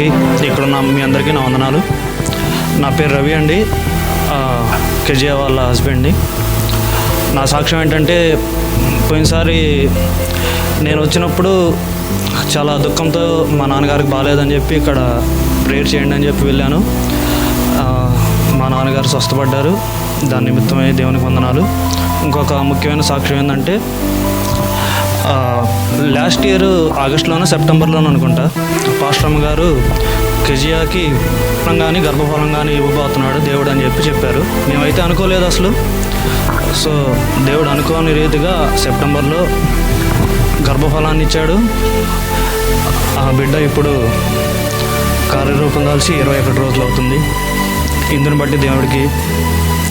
గారికి ఇక్కడ ఉన్న మీ అందరికీ నా వందనాలు. నా పేరు రవి అండి. కెజియా వాళ్ళ హస్బెండ్ని నా. సాక్ష్యం ఏంటంటే పోయినసారి నేను వచ్చినప్పుడు చాలా దుఃఖంతో మా నాన్నగారికి బాగాలేదని చెప్పి ఇక్కడ ప్రేయర్ చేయండి అని చెప్పి వెళ్ళాను. మా నాన్నగారు స్వస్థపడ్డారు. దాని నిమిత్తమై దేవునికి వందనాలు. ఇంకొక ముఖ్యమైన సాక్ష్యం ఏంటంటే లాస్ట్ ఇయర్ ఆగస్టులోనో సెప్టెంబర్లోనో అనుకుంటా పాశ్రమ గారు కెజియాకి కానీ గర్భఫలం కానీ ఇవ్వబోతున్నాడు దేవుడు అని చెప్పి చెప్పారు. మేమైతే అనుకోలేదు అసలు. సో దేవుడు అనుకోని రీతిగా సెప్టెంబర్లో గర్భఫలాన్ని ఇచ్చాడు. ఆ బిడ్డ ఇప్పుడు కార్యరూపం దాల్చి ఇరవై ఒకటి రోజులు అవుతుంది. ఇందుని బట్టి దేవుడికి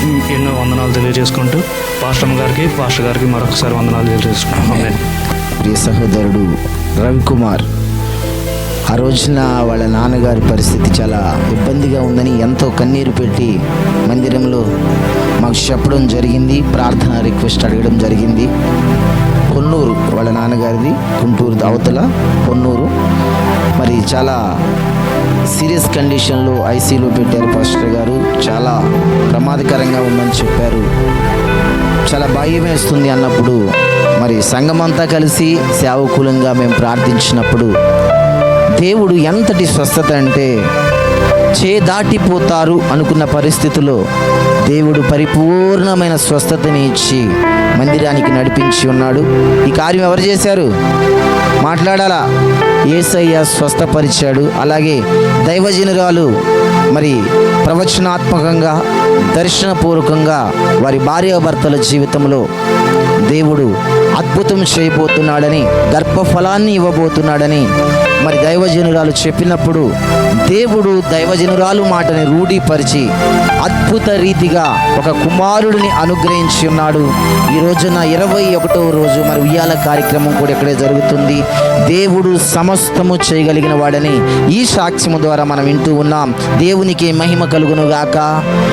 ఎన్నో వందనాలు తెలియజేసుకుంటూ పాస్టమ్ గారికి పాస్టర్ గారికి మరొకసారి వందనాలు తెలియజేసుకుంటాం ఆమేన్. ప్రియ సహోదరుడు రవికుమార్ ఆ రోజున వాళ్ళ నాన్నగారి పరిస్థితి చాలా ఇబ్బందిగా ఉందని ఎంతో కన్నీరు పెట్టి మందిరంలో మాకు చెప్పడం జరిగింది ప్రార్థన రిక్వెస్ట్ అడగడం జరిగింది. కొన్నూరు వాళ్ళ నాన్నగారిది గుంటూరు అవతల కొన్నూరు. మరి చాలా సీరియస్ కండిషన్లో ఐసీలో పెట్టారు పాస్టర్ గారు. చాలా ప్రమాదకరంగా ఉందని చెప్పారు. చాలా భయం వేస్తుంది అన్నప్పుడు మరి సంఘమంతా కలిసి సేవకులంగా మేము ప్రార్థించినప్పుడు దేవుడు ఎంతటి స్వస్థత అంటే చే దాటిపోతారు అనుకున్న పరిస్థితిలో దేవుడు పరిపూర్ణమైన స్వస్థతని ఇచ్చి మందిరానికి నడిపించి ఉన్నాడు. ఈ కార్యం ఎవరు చేశారు? మాట్లాడాలా? ఏసయ్య స్వస్థపరిచాడు. అలాగే దైవజనురాలు మరి ప్రవచనాత్మకంగా దర్శనపూర్వకంగా వారి భార్యాభర్తల జీవితంలో దేవుడు అద్భుతం చేయబోతున్నాడని గర్భఫలాన్ని ఇవ్వబోతున్నాడని మరి దైవజనురాలు చెప్పినప్పుడు దేవుడు దైవజనురాలు మాటని రూఢీపరిచి అద్భుత రీతిగా ఒక కుమారుడిని అనుగ్రహించి ఉన్నాడు. ఈ రోజున ఇరవై ఒకటో రోజు మరి ఉయ్యాల కార్యక్రమం కూడా ఇక్కడే జరుగుతుంది. దేవుడు సమస్తము చేయగలిగిన వాడని ఈ సాక్ష్యము ద్వారా మనం వింటూ ఉన్నాం. దేవునికి మహిమ కలుగును గాక